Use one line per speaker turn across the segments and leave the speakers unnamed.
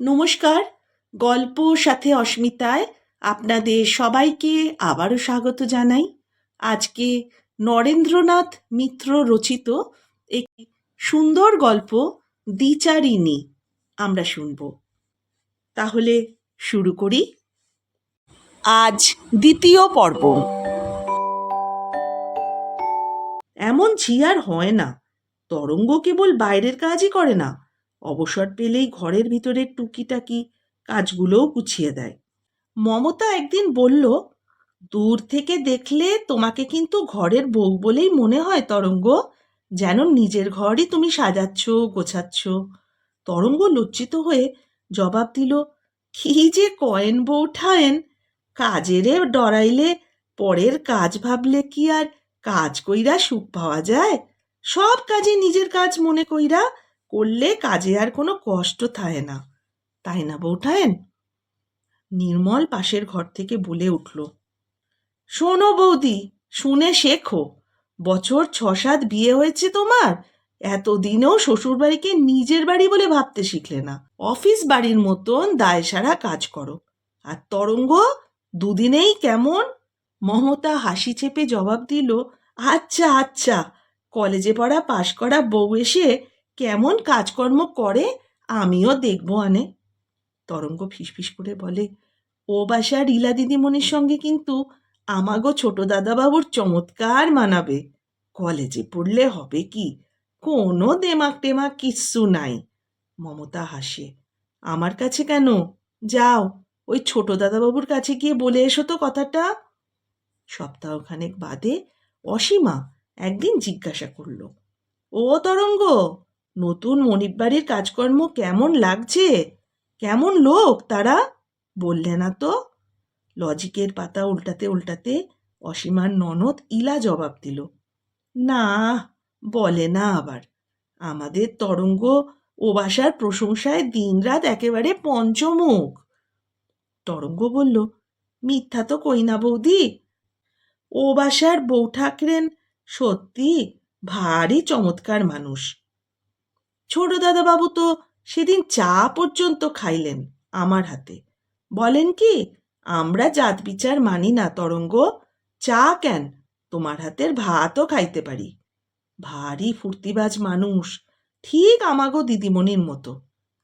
নমস্কার, গল্প সাথে অস্মিতায় আপনাদের সবাইকে আবারও স্বাগত জানাই। আজকে নরেন্দ্রনাথ মিত্র রচিত একটি সুন্দর গল্প, দ্বিচারিণী, আমরা শুনব। তাহলে শুরু করি। আজ দ্বিতীয় পর্ব। এমন ঝি আর হয় না, তরঙ্গ কেবল বাইরের কাজই করে না অবসর পেলেই ঘরের ভিতরের টুকিটাকি কাজগুলোও গুছিয়ে দেয়। মমতা একদিন বলল, দূর থেকে দেখলে তোমাকে কিন্তু ঘরের বউ বলেই মনে হয়, তরঙ্গ। যেন নিজের ঘরই তুমি সাজাচ্ছ, গোছাচ্ছ। তরঙ্গ লজ্জিত হয়ে জবাব দিল, কি যে কয়েন বউঠায়েন কাজেরে ডরাইলে পরের কাজ ভাবলে কি আর কাজ কইরা সুখ পাওয়া যায়? সব কাজে নিজের কাজ মনে কইরা করলে কাজে আর কোনো কষ্ট থাকে না। তাই না বউঠায়েন নির্মল পাশের ঘর থেকে বলে উঠল, শোনো বৌদি, শুনে শেখো, বছর ছ সাত বিয়ে হয়েছে তোমার, এতদিনেও শ্বশুরবাড়িকে নিজের বাড়ি বলে ভাবতে শিখলে না। অফিস বাড়ির মতন দায় সারা কাজ করো। আর তরঙ্গ, দুদিনেই কেমন? মমতা হাসি চেপে জবাব দিল আচ্ছা আচ্ছা কলেজে পড়া, পাশ করা বউ এসে কেমন কাজকর্ম করে আমিও দেখব আনে। তরঙ্গ ফিসফিস করে বলে, ও বাসা রীলা দিদিমণির সঙ্গে কিন্তু আমাগো ছোট দাদাবাবুর চমৎকার মানাবে। কলেজে পড়লে হবে কি? কোনো দেমাক টেমাক কিচ্ছু নাই। মমতা হাসে, আমার কাছে কেন? যাও, ওই ছোট দাদাবাবুর কাছে গিয়ে বলে এসো তো কথাটা। সপ্তাহখানেক বাদে অসীমা একদিন জিজ্ঞাসা করল, ও তরঙ্গ নতুন মনিব বাড়ির কাজকর্ম কেমন লাগছে? কেমন লোক তারা? বললে না তো। লজিকের পাতা উল্টাতে উল্টাতে অসীমার ননদ ইলা জবাব দিল, না, বলে না আবার। আমাদের তরঙ্গ ও বাসার প্রশংসায় দিনরাত একেবারে পঞ্চমুখ। তরঙ্গ বলল, মিথ্যা তো কই না বৌদি। ও বাসার বউ ঠাকরেন সত্যি ভারী চমৎকার মানুষ। ছোট দাদাবাবু তো সেদিন চা পর্যন্ত খাইলেন আমার হাতে। বলেন কি, আমরা জাত বিচার মানি না তরঙ্গ, চা কেন? তোমার হাতের ভাতও খাইতে পারি। ভারী ফুর্তিবাজ মানুষ, ঠিক আমাগো দিদিমণির মতো,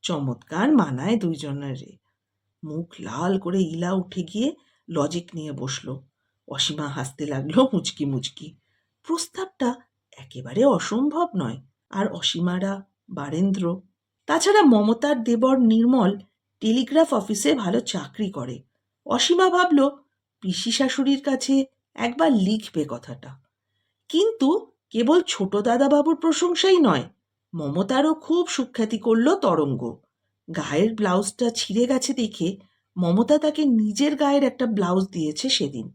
চমৎকার মানায় দুইজনেরে মুখ লাল করে ইলা উঠে গিয়ে লজিক নিয়ে বসল। অসীমা হাসতে লাগল মুচকি মুচকি। প্রস্তাবটা একেবারে অসম্ভব নয়, আর অসীমারা বারেন্দ্র। তাছাড়া মমতার দেবর নির্মল টেলিগ্রাফ অফিসে ভালো চাকরি করে। অসীমা ভাবল, পিসি শাশুড়ির কাছে একবার লিখবে কথাটা। কিন্তু কেবল ছোট দাদাবাবুর প্রশংসাই নয়, মমতারও খুব সুখ্যাতি করল তরঙ্গ। গায়ের ব্লাউজটা ছিঁড়ে গেছে দেখে মমতা তাকে নিজের গায়ের একটা ব্লাউজ দিয়েছে সেদিন।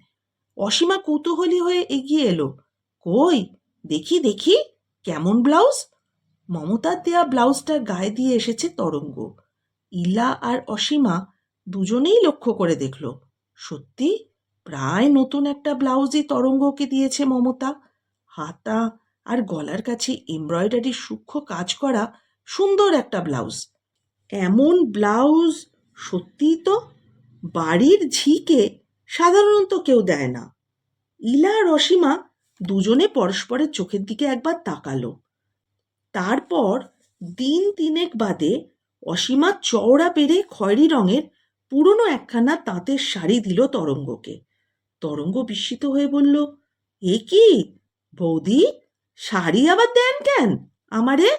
অসীমা কৌতূহলী হয়ে এগিয়ে এলো, কই, দেখি দেখি, কেমন ব্লাউজ? মমতার দেয়া ব্লাউজটার গায়ে দিয়ে এসেছে তরঙ্গ। ইলা আর অসীমা দুজনেই লক্ষ্য করে দেখল। সত্যি? প্রায় নতুন একটা ব্লাউজই তরঙ্গকে দিয়েছে মমতা। হাতা আর গলার কাছে এমব্রয়ডারি সূক্ষ্ম কাজ করা সুন্দর একটা ব্লাউজ। এমন ব্লাউজ সত্যিই তো? বাড়ির ঝিকে সাধারণত কেউ দেয় না। ইলা আর অসীমা দুজনে পরস্পরের চোখের দিকে একবার তাকালো। তারপর দিন তিনেক বাদে অসীমা চওড়া পেরে খয়েরি রঙের পুরনো একখানা তাঁতের শাড়ি দিল তরঙ্গকে। তরঙ্গ বিস্মিত হয়ে বলল, এ কি? বৌদি, শাড়ি আবার দেন কেন? আমারে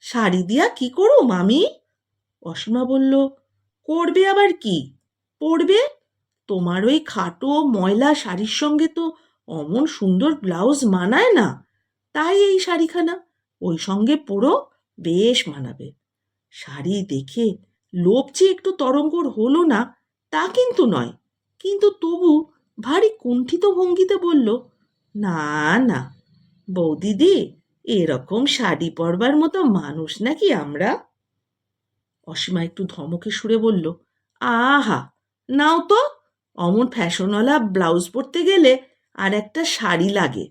শাড়ি দিয়া কি করুম আমি অসীমা বলল, করবে আবার কি? পরবে? তোমার ওই খাটো ময়লা শাড়ির সঙ্গে তো অমন সুন্দর ব্লাউজ মানায় না। তাই এই শাড়িখানা। ওই সঙ্গে পুরো বেশ মানাবে। শাড়ি দেখে লোভ যে একটু তরঙ্গর হলো না, তা কিন্তু নয়। কিন্তু তবু ভারী কুণ্ঠিত ভঙ্গিতে বলল, না না, বৌদিদি, এরকম শাড়ি পরবার মতো মানুষ নাকি আমরা? অসীমা একটু ধমকে সুরে বলল, আহা, নাও তো, অমন ফ্যাশনওয়ালা ব্লাউজ পরতে গেলে আর একটা শাড়ি লাগে।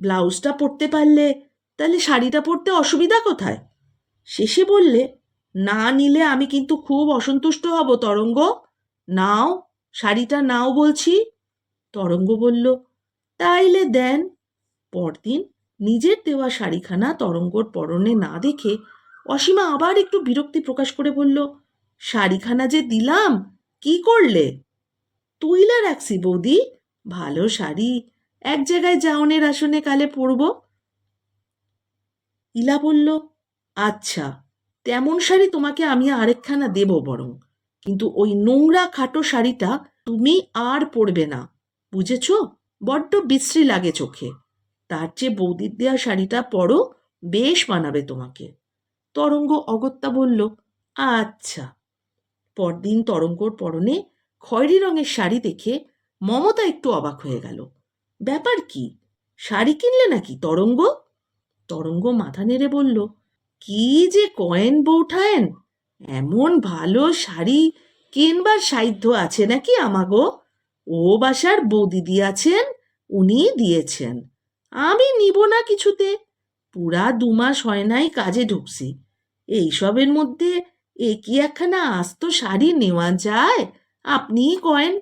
ব্লাউজটা পরতে পারলে তাহলে শাড়িটা পরতে অসুবিধা কোথায়? শেষে বললে, না নিলে আমি কিন্তু খুব অসন্তুষ্ট হব, তরঙ্গ। নাও, শাড়িটা নাও বলছি। তরঙ্গ বলল, তাইলে দেন। পরদিন নিজের দেওয়া শাড়িখানা তরঙ্গর পরনে না দেখে অসীমা আবার একটু বিরক্তি প্রকাশ করে বলল, শাড়িখানা যে দিলাম, কি করলে? তুইলা রাখছি বৌদি, ভালো শাড়ি। এক জায়গায় জাউনের আসনে কালে পরব। ইলা বলল আচ্ছা তেমন শাড়ি তোমাকে আমি আরেকখানা দেব বরং। কিন্তু ওই নোংরা খাটো শাড়িটা তুমি আর পরবে না, বুঝেছ? বড্ড বিশ্রী লাগে চোখে। তার চেয়ে বৌদির দেওয়া শাড়িটা পরো, বেশ মানাবে তোমাকে। তরঙ্গ অগত্যা বলল আচ্ছা। পরদিন তরঙ্গর পরনে খয়েরি রঙের শাড়ি দেখে মমতা একটু অবাক হয়ে গেল। ব্যাপার কি? শাড়ি কিনলে নাকি তরঙ্গ? তরঙ্গ মাথা নেড়ে বলল, কি যে কয়েন বৌঠায়েন? এমন ভালো শাড়ি কেনবার সাধ্য আছে নাকি আমাগো? ও বাসার বৌদিদি আছেন উনি দিয়েছেন। আমি নিব না কিছুতে। পুরা দু মাস হয় নাই কাজে ঢুকছি। এইসবের মধ্যে এ কি একখানা আস্ত শাড়ি নেওয়া যায়? আপনিই কয়েন।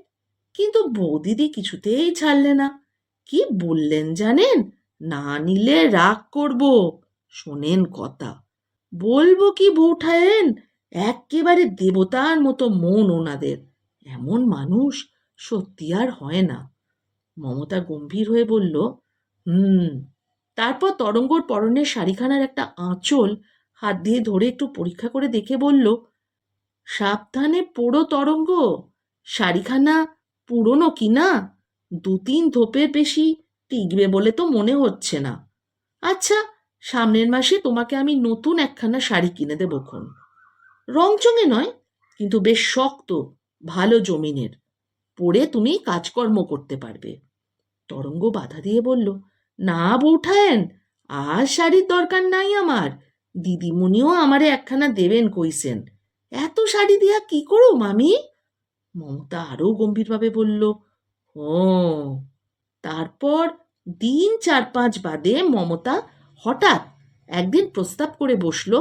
কিন্তু বৌদিদি কিছুতেই ছাড়লে না। কি বললেন জানেন? না নিলে রাগ করব। শোনেন কথা, বলব কি বৌঠায়েন? এক্কেবারে দেবতার মতো মন ওনাদের। এমন মানুষ সত্যি আর হয় না। মমতা গম্ভীর হয়ে বলল, হুম, তারপর তরঙ্গর পরনের শাড়িখানার একটা আঁচল হাত দিয়ে ধরে একটু পরীক্ষা করে দেখে বলল, সাবধানে পোড়ো তরঙ্গ, শাড়িখানা পুরনো কি না দু তিন ধোপের বেশি টিকবে বলে তো মনে হচ্ছে না। আচ্ছা সামনের মাসে তোমাকে আমি নতুন একখানা শাড়ি কিনে দেবো খন। রংচঙে নয়, কিন্তু বেশ শক্ত, ভালো জমিনের। পরে তুমি কাজকর্ম করতে পারবে। তরঙ্গ বাধা দিয়ে বলল, না বৌঠায়েন আর শাড়ির দরকার নাই আমার। দিদিমণিও আমারে একখানা দেবেন কইছেন। এত শাড়ি দিয়া কি করো মামি মমতা আরও গম্ভীরভাবে বলল ও তারপর দিন চার পাঁচ বাদে মমতা হঠাৎ একদিন প্রস্তাব করে বসল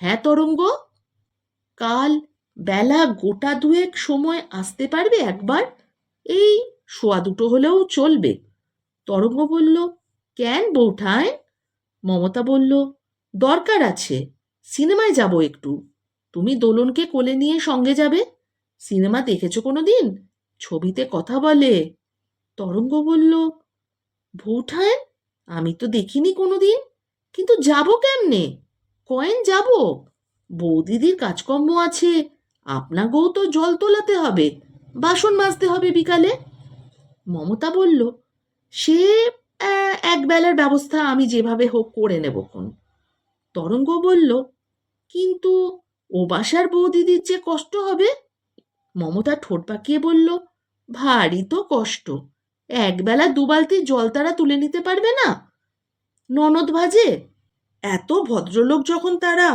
হ্যাঁ তরঙ্গ, কাল বেলা গোটা দুয়েক সময় আসতে পারবে একবার? এই শোয়া দুটো হলেও চলবে। তরঙ্গ বলল, কেন বৌঠায় মমতা বলল, দরকার আছে, সিনেমায় যাব একটু। তুমি দোলনকে কোলে নিয়ে সঙ্গে যাবে। সিনেমা দেখেছ কোনো দিন ছবিতে কথা বলে। তরঙ্গ বলল ভৌঠায়? আমি তো দেখিনি কোনো দিন কিন্তু যাব কেমনে? কয়েন যাব? বৌদিদির কাজকর্ম আছে। আপনাকেও তো জল তোলাতে হবে বাসন মাজতে হবে বিকালে। মমতা বলল সে আহ, এক বেলার ব্যবস্থা আমি যেভাবে হোক করে নেবক্ষণ তরঙ্গ বলল কিন্তু ও বাসার বৌদিদির যে কষ্ট হবে? মমতা ঠোঁট পাকিয়ে বলল ভারী তো কষ্ট। একবেলা দুবালতি জল তারা তুলে নিতে পারবে না। ননদ ভাজে, এত ভদ্রলোক যখন তারা।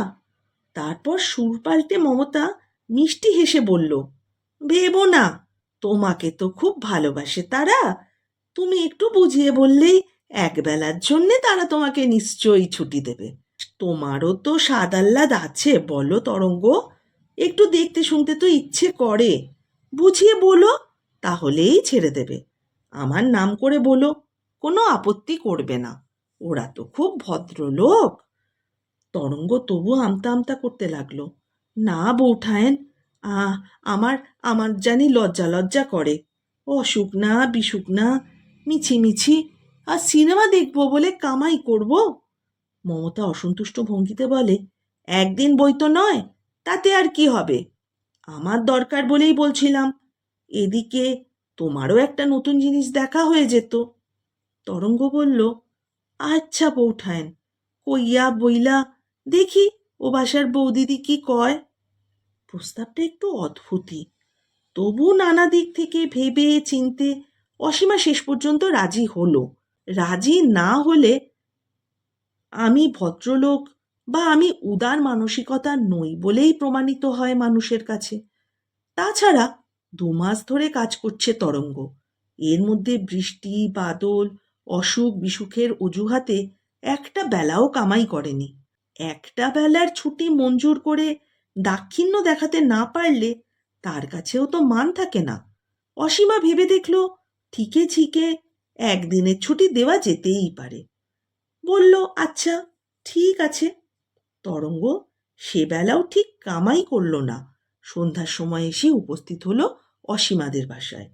তারপর সুর পাল্টে মমতা মিষ্টি হেসে বলল, ভেবো না, তোমাকে তো খুব ভালোবাসে তারা। তুমি একটু বুঝিয়ে বললেই একবেলার জন্যে তারা তোমাকে নিশ্চয়ই ছুটি দেবে। তোমারও তো স্বাদ আহ্লাদ আছে, বলো তরঙ্গ। একটু দেখতে শুনতে তো ইচ্ছে করে। বুঝিয়ে বলো, তাহলেই ছেড়ে দেবে। আমার নাম করে বলো, কোনো আপত্তি করবে না। ওরা তো খুব ভদ্রলোক। তরঙ্গ তবু আমতা আমতা করতে লাগল। না বৌঠায়েন আমার আমার জানি লজ্জা লজ্জা করে। অসুখ না, বিসুখ না, মিছি মিছি, আর সিনেমা দেখব বলে কামাই করব? মমতা অসন্তুষ্ট ভঙ্গিতে বলে, একদিন বই তো নয়, তাতে আর কি হবে? আমার দরকার বলেই বলছিলাম। এদিকে তোমারও একটা নতুন জিনিস দেখা হয়ে যেত। তরঙ্গ বলল আচ্ছা বৌঠায়ন কইয়া বইলা দেখি ও বাসার বৌদিদি কি কয়। প্রস্তাবটা একটু অদ্ভুতই। তবু নানা দিক থেকে ভেবে চিনতে অসীমা শেষ পর্যন্ত রাজি হলো। রাজি না হলে আমি ভদ্রলোক বা আমি উদার মানসিকতা নই বলেই প্রমাণিত হয় মানুষের কাছে। তাছাড়া দু মাস ধরে কাজ করছে তরঙ্গ। এর মধ্যে বৃষ্টি, বাদল, অসুখ বিসুখের অজুহাতে একটা বেলাও কামাই করেনি। একটা বেলার ছুটি মঞ্জুর করে দাক্ষিণ্য দেখাতে না পারলে তার কাছেও তো মান থাকে না। অসীমা ভেবে দেখল, ঠিকে ঠিকে একদিনের ছুটি দেওয়া যেতেই পারে। বলল আচ্ছা ঠিক আছে। তরঙ্গ সেবেলাও ঠিক কামাই করল না। সন্ধ্যার সময় এসে উপস্থিত হলো অসীমাদের বাসায়।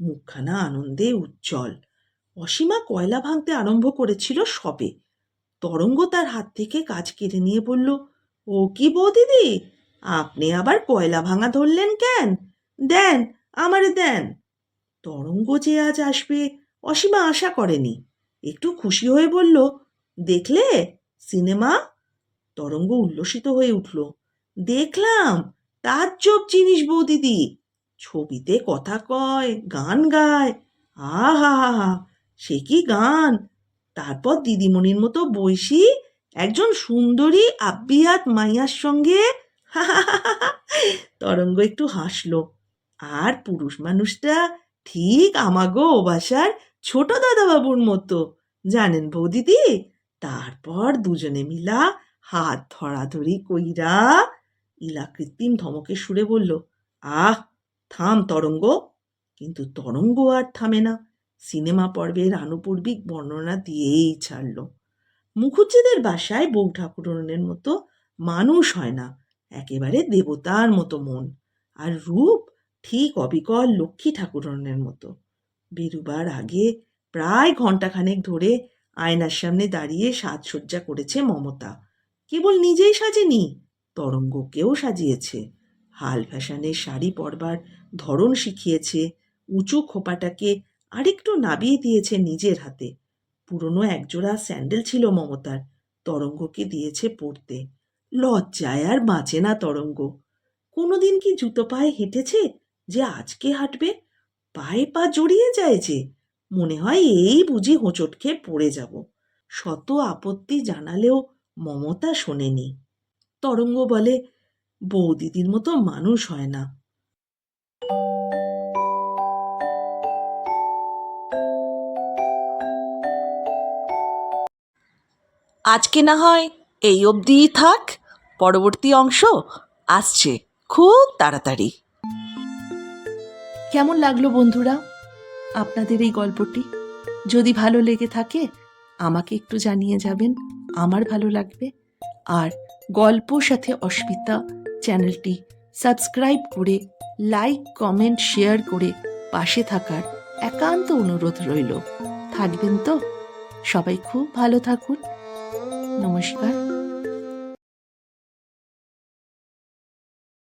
মুখখানা আনন্দে উজ্জ্বল। অসীমা কয়লা ভাঙতে আরম্ভ করেছিল সবে। তরঙ্গ তার হাত থেকে কাজ কেড়ে নিয়ে বলল, ও কি বৌদিদি আপনি আবার কয়লা ভাঙা ধরলেন কেন? দেন, আমারে দেন। তরঙ্গ যে আজ আসবে, অসীমা আশা করেনি। একটু খুশি হয়ে বলল, দেখলে, সিনেমা? তরঙ্গ উল্লসিত হয়ে উঠল, দেখলাম। তাজ্জব জিনিস বৌদিদি ছবিতে কথা কয়, গান গায়। আহা, হা হা, সে কি গান? তারপর দিদিমণির মতো বৈশী, একজন সুন্দরী, আব্বিয়াত মাইয়ার সঙ্গে তরঙ্গ একটু হাসলো। আর পুরুষ মানুষটা ঠিক আমাগো ও বাসার ছোট দাদাবাবুর মতো। জানেন বৌদিদি তারপর দুজনে মিলা হাত ধরাধরি কইরা ইলা কৃত্রিম ধমকের সুরে বলল, আহ, থাম তরঙ্গ। কিন্তু তরঙ্গ আর থামে না। সিনেমা পর্বের আনুপূর্বিক বর্ণনা দিয়েই ছাড়ল। মুখুজ্জেদের বাসায় বউ ঠাকুরনের মতো মানুষ হয় না। একেবারে দেবতার মতো মন। আর রূপ ঠিক অবিকল লক্ষ্মী ঠাকুরনের মতো। বেরুবার আগে প্রায় ঘন্টাখানেক ধরে আয়নার সামনে দাঁড়িয়ে সাজসজ্জা করেছে মমতা। কেবল নিজেই সাজেনি তরঙ্গকেও সাজিয়েছে। হাল ফ্যাশনের শাড়ি পরবার ধরন শিখিয়েছে। উঁচু খোপাটাকে আরেকটু নাবিয়ে দিয়েছে নিজের হাতে। পুরনো একজোড়া স্যান্ডেল ছিল মমতার। তরঙ্গকে দিয়েছে পরতে। লজ্জায় আর বাঁচে না তরঙ্গ। কোনোদিন কি জুতো পায়ে হেঁটেছে যে আজকে হাঁটবে? পায়ে পা জড়িয়ে যায় যে। মনে হয় এই বুঝি হোঁচট খেয়ে পড়ে যাব। শত আপত্তি জানালেও মমতা শোনেনি। তরঙ্গ বলে, বৌদিদির মতো মানুষ হয় না।
আজকে না হয় এই অবধিই থাক, পরবর্তী অংশ আসছে খুব তাড়াতাড়ি।
কেমন লাগল বন্ধুরা আপনাদের এই গল্পটি? যদি ভালো লেগে থাকে আমাকে একটু জানিয়ে যাবেন, আমার ভালো লাগবে। আর গল্প সাথে অস্মিতা চ্যানেলটি সাবস্ক্রাইব করে, লাইক, কমেন্ট, শেয়ার করে পাশে থাকার একান্ত অনুরোধ রইল। থাকবেন তো? সবাই খুব ভালো থাকুন। নমস্কার।